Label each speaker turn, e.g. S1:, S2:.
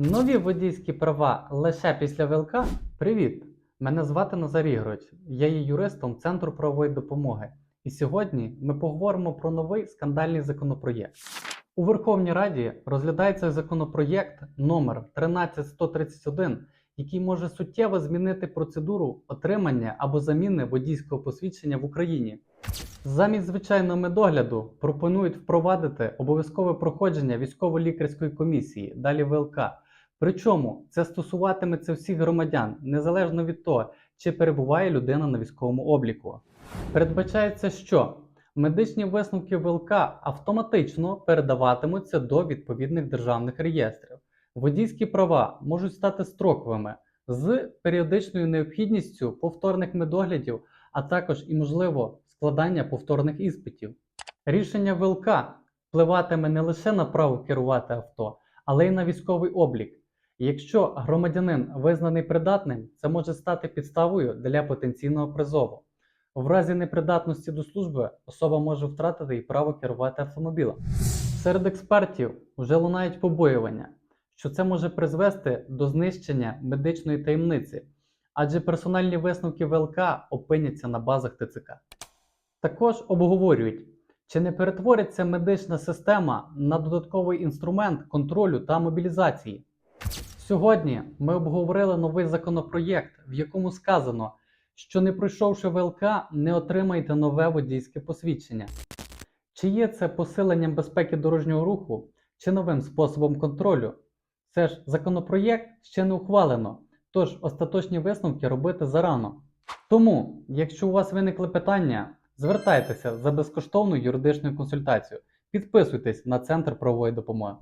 S1: Нові водійські права лише після ВЛК? Привіт! Мене звати Назар Ігорович. Я є юристом Центру правової допомоги. І сьогодні ми поговоримо про новий скандальний законопроєкт. У Верховній Раді розглядається законопроєкт номер 13131, який може суттєво змінити процедуру отримання або заміни водійського посвідчення в Україні. Замість звичайного медогляду пропонують впровадити обов'язкове проходження військово-лікарської комісії, далі ВЛК. Причому це стосуватиметься всіх громадян, незалежно від того, чи перебуває людина на військовому обліку. Передбачається, що медичні висновки ВЛК автоматично передаватимуться до відповідних державних реєстрів. Водійські права можуть стати строковими з періодичною необхідністю повторних медоглядів, а також і можливо складання повторних іспитів. Рішення ВЛК впливатиме не лише на право керувати авто, але й на військовий облік. Якщо громадянин визнаний придатним, це може стати підставою для потенційного призову. В разі непридатності до служби особа може втратити і право керувати автомобілем. Серед експертів вже лунають побоювання, що це може призвести до знищення медичної таємниці, адже персональні висновки ВЛК опиняться на базах ТЦК. Також обговорюють, чи не перетвориться медична система на додатковий інструмент контролю та мобілізації. Сьогодні ми обговорили новий законопроєкт, в якому сказано, що не пройшовши ВЛК, не отримаєте нове водійське посвідчення. Чи є це посиленням безпеки дорожнього руху, чи новим способом контролю? Це ж законопроєкт ще не ухвалено, тож остаточні висновки робити зарано. Тому, якщо у вас виникли питання, звертайтеся за безкоштовною юридичною консультацією. Підписуйтесь на Центр правової допомоги.